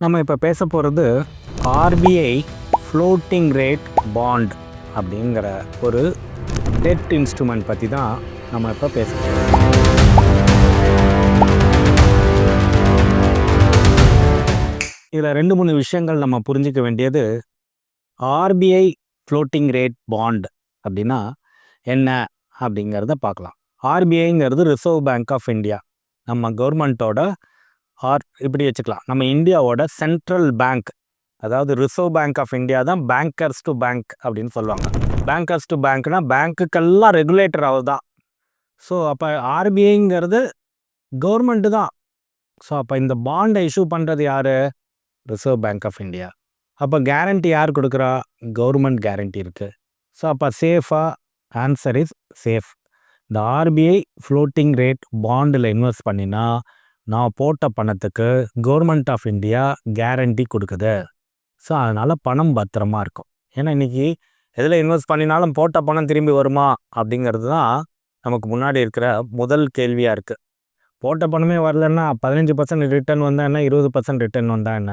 நம்ம இப்போ பேச போகிறது ஆர்பிஐ ஃப்ளோட்டிங் ரேட் பாண்ட் அப்படிங்கிற ஒரு டெட் இன்ஸ்ட்ருமெண்ட் பற்றி தான் நம்ம இப்போ பேச போகிறோம் இதில் ரெண்டு மூணு விஷயங்கள் நம்ம புரிஞ்சிக்க வேண்டியது ஆர்பிஐ ஃப்ளோட்டிங் ரேட் பாண்ட் அப்படின்னா என்ன அப்படிங்கிறத பார்க்கலாம். ஆர்பிஐங்கிறது ரிசர்வ் பேங்க் ஆஃப் இந்தியா நம்ம கவர்மெண்ட்டோட ஆர் இப்படி வச்சுக்கலாம். நம்ம இந்தியாவோட சென்ட்ரல் பேங்க் அதாவது ரிசர்வ் பேங்க் ஆஃப் இந்தியா தான் பேங்கர்ஸ் டு பேங்க் அப்படின்னு சொல்லுவாங்க. பேங்கர்ஸ் டு பேங்க்னா பேங்க்குக்கெல்லாம் ரெகுலேட்டர் அவர் தான் ஸோ அப்போ ஆர்பிஐங்கிறது கவர்மெண்ட்டு தான். ஸோ அப்போ இந்த பாண்டை இஷ்யூ பண்ணுறது யார்? ரிசர்வ் பேங்க் ஆஃப் இந்தியா அப்போ கேரண்டி யார் கொடுக்குறா? கவர்மெண்ட் கேரண்டி இருக்குது ஸோ அப்போ சேஃபாக ஆன்சர் இஸ் சேஃப் இந்த ஆர்பிஐ ஃப்ளோட்டிங் ரேட் பாண்டில் இன்வெஸ்ட் பண்ணினா நான் போட்ட பணத்துக்கு கவர்மெண்ட் ஆஃப் இந்தியா கேரண்டி கொடுக்குது. ஸோ அதனால் பணம் பத்திரமா இருக்கும். ஏன்னா இன்றைக்கி எதில் இன்வெஸ்ட் பண்ணினாலும் போட்ட பணம் திரும்பி வருமா? அப்படிங்கிறது தான் நமக்கு முன்னாடி இருக்கிற முதல் கேள்வியாக இருக்குது போட்ட பணமே வரலன்னா பதினஞ்சு பர்சன்ட் ரிட்டர்ன் வந்தால் என்ன? இருபது பர்சன்ட் ரிட்டர்ன் வந்தால் என்ன?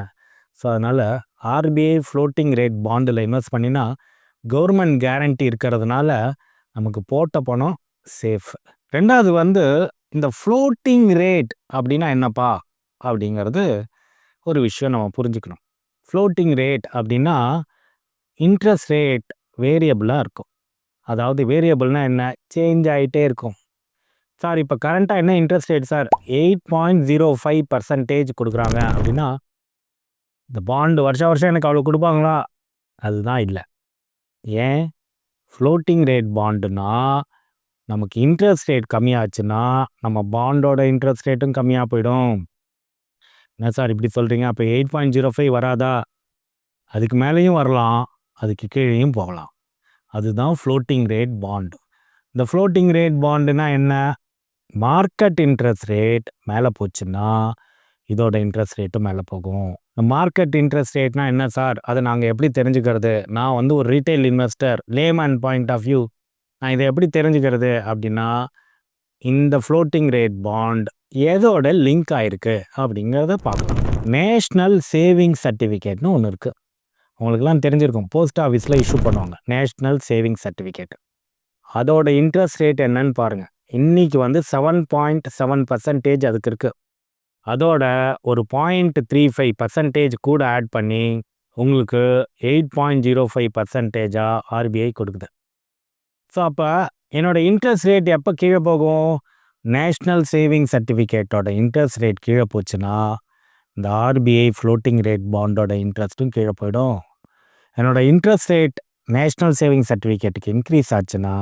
ஸோ அதனால் ஆர்பிஐ ஃப்ளோட்டிங் ரேட் பாண்டில் இன்வெஸ்ட் பண்ணினா கவர்மெண்ட் கேரண்டி இருக்கிறதுனால நமக்கு போட்ட பணம் சேஃப் ரெண்டாவது வந்து இந்த ஃப்ளோட்டிங் ரேட் அப்படின்னா என்னப்பா? அப்படிங்கிறது ஒரு விஷயம் நம்ம புரிஞ்சுக்கணும். ஃப்ளோட்டிங் ரேட் அப்படின்னா இன்ட்ரெஸ்ட் ரேட் வேரியபிளாக இருக்கும். அதாவது வேரியபிள்னால் என்ன? சேஞ்ச் ஆகிட்டே இருக்கும். சார் இப்போ கரண்ட்டாக என்ன interest rate sir eight point zero five percentage கொடுக்குறாங்க அப்படின்னா இந்த பாண்டு வருஷம் வருஷம் எனக்கு அவ்வளோ கொடுப்பாங்களா? அதுதான் இல்லை. ஏன்? ஃப்ளோட்டிங் ரேட் பாண்டுனா நமக்கு இன்ட்ரெஸ்ட் ரேட் கம்மியாச்சுன்னா நம்ம பாண்டோட இன்ட்ரெஸ்ட் ரேட்டும் கம்மியாக போயிடும். என்ன சார் இப்படி சொல்கிறீங்க அப்போ எயிட் பாயிண்ட் ஜீரோ ஃபைவ் வராதா? அதுக்கு மேலேயும் வரலாம் அதுக்கு கீழேயும் போகலாம். அதுதான் ஃப்ளோட்டிங் ரேட் பாண்டு இந்த ஃப்ளோட்டிங் ரேட் பாண்டுனா என்ன? மார்க்கெட் இன்ட்ரெஸ்ட் ரேட் மேலே போச்சுன்னா இதோட இன்ட்ரெஸ்ட் ரேட்டும் மேலே போகும். மார்க்கெட் இன்ட்ரெஸ்ட் ரேட்னா என்ன சார்? அதை நாங்கள் எப்படி தெரிஞ்சுக்கிறது? நான் வந்து ஒரு retail investor layman point of view நான் இதை எப்படி தெரிஞ்சுக்கிறது அப்படின்னா இந்த ஃப்ளோட்டிங் ரேட் பாண்ட் எதோட லிங்க் ஆயிருக்கு அப்படிங்கிறத பார்க்கலாம். நேஷ்னல் சேவிங் சர்டிஃபிகேட்னு ஒன்று இருக்குது உங்களுக்குலாம் தெரிஞ்சிருக்கும். போஸ்ட் ஆஃபீஸில் இஷ்யூ பண்ணுவாங்க. நேஷ்னல் சேவிங் சர்டிஃபிகேட் அதோட இன்ட்ரெஸ்ட் ரேட் என்னன்னு பாருங்கள் இன்றைக்கி வந்து செவன் பாயிண்ட் செவன் பர்சன்டேஜ் அதுக்கு இருக்குது அதோட ஒரு பாயிண்ட் த்ரீ ஃபைவ் பர்சன்டேஜ் கூட ஆட் பண்ணி உங்களுக்கு எயிட் பாயிண்ட் ஜீரோ ஃபைவ் பர்சன்டேஜாக ஆர்பிஐ கொடுக்குது. ஸோ அப்போ என்னோடய இன்ட்ரெஸ்ட் ரேட் எப்போ கீழே போகும்? நேஷ்னல் சேவிங் சர்டிஃபிகேட்டோட இன்ட்ரெஸ்ட் ரேட் கீழே போச்சுன்னா இந்த ஆர்பிஐ ஃப்ளோட்டிங் ரேட் பாண்டோட இன்ட்ரெஸ்ட்டும் கீழே போயிடும். என்னோடய இன்ட்ரெஸ்ட் ரேட் நேஷ்னல் சேவிங் சர்டிஃபிகேட்டுக்கு இன்க்ரீஸ் ஆச்சுன்னா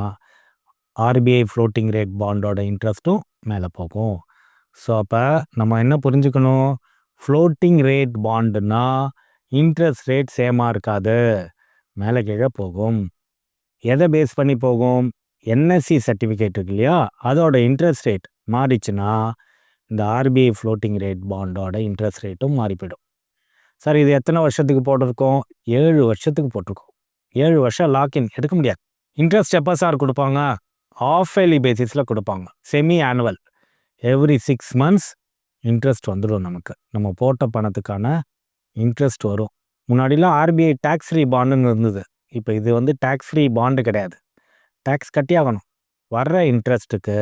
ஆர்பிஐ ஃப்ளோட்டிங் ரேட் பாண்டோட இன்ட்ரெஸ்ட்டும் மேலே போகும். ஸோ அப்போ நம்ம என்ன புரிஞ்சுக்கணும்? ஃப்ளோட்டிங் ரேட் பாண்டுனா இன்ட்ரெஸ்ட் ரேட் சேமாக இருக்காது. மேலே கீழே போகும். எதை பேஸ் பண்ணி போகும்? என்எஸ்சி சர்டிஃபிகேட் இருக்கு இல்லையா? அதோட இன்ட்ரெஸ்ட் ரேட் மாறிச்சுன்னா இந்த ஆர்பிஐ ஃப்ளோட்டிங் ரேட் பாண்டோட இன்ட்ரெஸ்ட் ரேட்டும் மாறி போயிடும் சார் இது எத்தனை வருஷத்துக்கு போட்டிருக்கோம்? ஏழு வருஷத்துக்கு போட்டிருக்கோம். ஏழு வருஷம் லாக்இன் எடுக்க முடியாது. இன்ட்ரெஸ்ட் எப்போ சார் கொடுப்பாங்க? ஆஃப் ஏலி பேசிஸில் கொடுப்பாங்க. Semi annual every six months interest வந்துடும் நமக்கு. நம்ம போட்ட பணத்துக்கான இன்ட்ரெஸ்ட் வரும். முன்னாடிலாம் ஆர்பிஐ டேக்ஸ் ரீ பாண்டுன்னு இருந்தது. இப்போ இது வந்து டேக்ஸ் ஃப்ரீ பாண்டு கிடையாது. டேக்ஸ் கட்டி ஆகணும். வர்ற இன்ட்ரெஸ்ட்டுக்கு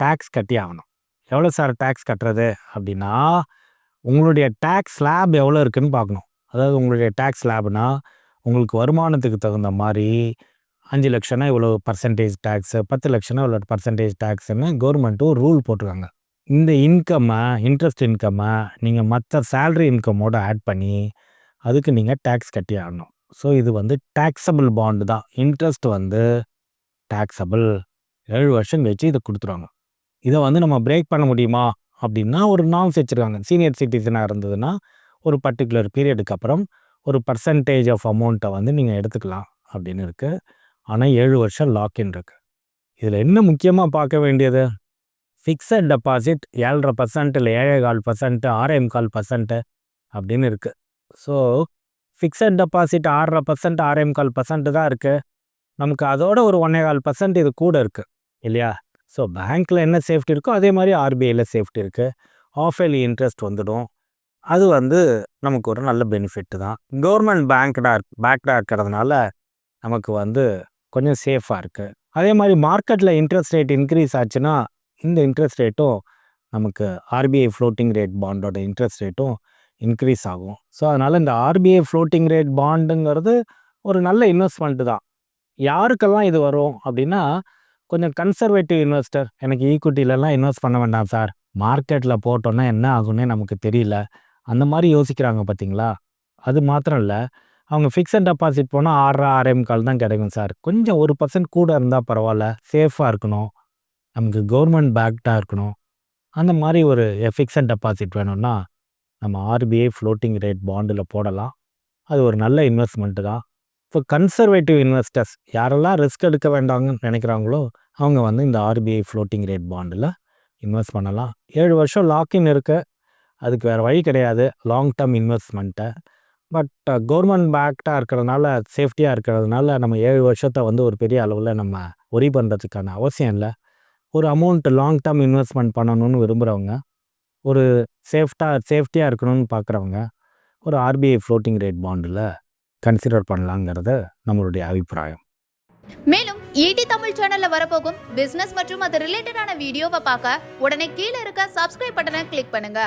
டேக்ஸ் கட்டி ஆகணும். எவ்வளோ சார் டேக்ஸ் கட்டுறது? அப்படின்னா உங்களுடைய டேக்ஸ் ஸ்லாப் எவ்வளோ இருக்குதுன்னு பார்க்கணும். அதாவது உங்களுடைய டேக்ஸ் ஸ்லாப்னா உங்களுக்கு வருமானத்துக்கு தகுந்த மாதிரி அஞ்சு லட்சம்னா இவ்வளோ பர்சன்டேஜ் டேக்ஸு பத்து லட்சம்னா இவ்வளோ பர்சன்டேஜ் டேக்ஸுன்னு கவர்மெண்ட்டு ஒரு ரூல் போட்டிருக்காங்க. இந்த இன்கம்மை இன்ட்ரெஸ்ட் இன்கம்மை நீங்கள் மற்ற சேல்ரி இன்கம்மோடு ஆட் பண்ணி அதுக்கு நீங்கள் டேக்ஸ் கட்டி ஆகணும். ஸோ இது வந்து டேக்ஸபிள் பாண்டு தான். இன்ட்ரெஸ்ட் வந்து டேக்ஸபிள் ஏழு வருஷம் கழிச்சு இதை கொடுத்துருவாங்க. இதை வந்து நம்ம பிரேக் பண்ண முடியுமா? அப்படின்னா ஒரு நாம்ஸ் வச்சுருக்காங்க. சீனியர் சிட்டிசனாக இருந்ததுன்னா ஒரு பர்டிகுலர் பீரியடுக்கு அப்புறம் ஒரு பர்சன்டேஜ் ஆஃப் அமௌண்ட்டை வந்து நீங்கள் எடுத்துக்கலாம் அப்படின்னு இருக்குது ஆனால் ஏழு வருஷம் லாக்இன் இருக்குது இதில் என்ன முக்கியமாக பார்க்க வேண்டியது? ஃபிக்ஸட் டெபாசிட் ஏழரை பர்சன்ட் இல்லை ஏழே கால் பர்சன்ட்டு ஆறே கால் பர்சன்ட்டு அப்படின்னு இருக்குது ஸோ ஃபிக்ஸட் டெபாசிட் ஆறரை பர்சன்ட் ஆறே கால் பர்சன்ட் தான் இருக்குது நமக்கு அதோட ஒரு ஒன்றே கால் பர்சன்ட் இது கூட இருக்குது இல்லையா? ஸோ பேங்க்கில் என்ன சேஃப்டி இருக்கோ அதே மாதிரி ஆர்பிஐயில் சேஃப்டி இருக்குது ஆஃப் இன்ட்ரெஸ்ட் வந்துடும். அது வந்து நமக்கு ஒரு நல்ல பெனிஃபிட் தான். கவர்மெண்ட் பேங்க்டாக இருக் பேங்க்டாக இருக்கிறதுனால நமக்கு வந்து கொஞ்சம் சேஃபாக இருக்குது அதே மாதிரி மார்க்கெட்டில் இன்ட்ரெஸ்ட் ரேட் இன்க்ரீஸ் ஆச்சுன்னா இந்த இன்ட்ரெஸ்ட் ரேட்டும் நமக்கு ஆர்பிஐ ஃப்ளோட்டிங் ரேட் பாண்டோட இன்ட்ரெஸ்ட் ரேட்டும் இன்க்ரீஸ் ஆகும். ஸோ அதனால் இந்த ஆர்பிஐ ஃப்ளோட்டிங் ரேட் பாண்டுங்கிறது ஒரு நல்ல இன்வெஸ்ட்மெண்ட்டு தான். யாருக்கெல்லாம் இது வரும் அப்படின்னா கொஞ்சம் கன்சர்வேட்டிவ் இன்வெஸ்டர் எனக்கு ஈக்குவிட்டிலலாம் இன்வெஸ்ட் பண்ண வேண்டாம் சார் மார்க்கெட்டில் போட்டோன்னா என்ன ஆகும்னே நமக்கு தெரியல. அந்த மாதிரி யோசிக்கிறாங்க பார்த்தீங்களா அது மாத்திரம் இல்லை. அவங்க ஃபிக்ஸட் டெபாசிட் போனால் ஆறரை ஆறே முக்கால் தான் கிடைக்கும் சார் கொஞ்சம் ஒரு பர்சன்ட் கூட இருந்தால் பரவாயில்ல. சேஃபாக இருக்கணும். நமக்கு கவர்மெண்ட் பேக்டாக இருக்கணும். அந்த மாதிரி ஒரு ஃபிக்ஸட் டெபாசிட் வேணும்னா நம்ம ஆர்பிஐ ஃப்ளோட்டிங் ரேட் பாண்டில் போடலாம். அது ஒரு நல்ல இன்வெஸ்ட்மெண்ட்டு தான். இப்போ கன்சர்வேட்டிவ் இன்வெஸ்டர்ஸ் யாரெல்லாம் ரிஸ்க் எடுக்க வேண்டாங்கன்னு நினைக்கிறாங்களோ அவங்க வந்து இந்த ஆர்பிஐ ஃப்ளோட்டிங் ரேட் பாண்டில் இன்வெஸ்ட் பண்ணலாம். ஏழு வருஷம் லாக்இன் இருக்கு. அதுக்கு வேறு வழி கிடையாது. லாங் டேர்ம் இன்வெஸ்ட்மெண்ட்டை பட் கவர்மெண்ட் பேக்டாக இருக்கிறதுனால சேஃப்டியாக இருக்கிறதுனால நம்ம ஏழு வருஷத்தை வந்து ஒரு பெரிய அளவில் நம்ம ஒரி பண்ணுறதுக்கான அவசியம் இல்லை. ஒரு அமௌண்ட் லாங் டேர்ம் இன்வெஸ்ட்மெண்ட் பண்ணணும்னு விரும்புகிறவங்க ஒரு சேஃப்டாக சேஃப்டியாக இருக்கணும்னு பார்க்குறவங்க ஒரு ஆர்பிஐ ஃப்ளோட்டிங் ரேட் பாண்டில் கன்சிடர் பண்ணலாங்கிறது நம்மளுடைய அபிப்பிராயம். மேலும் ஈடி தமிழ் சேனல்ல வரப்போகும் பிசினஸ் மற்றும் அது ரிலேட்டடான வீடியோவை பார்க்க உடனே கீழே இருக்க சப்ஸ்கிரைப் பட்டனை கிளிக் பண்ணுங்க.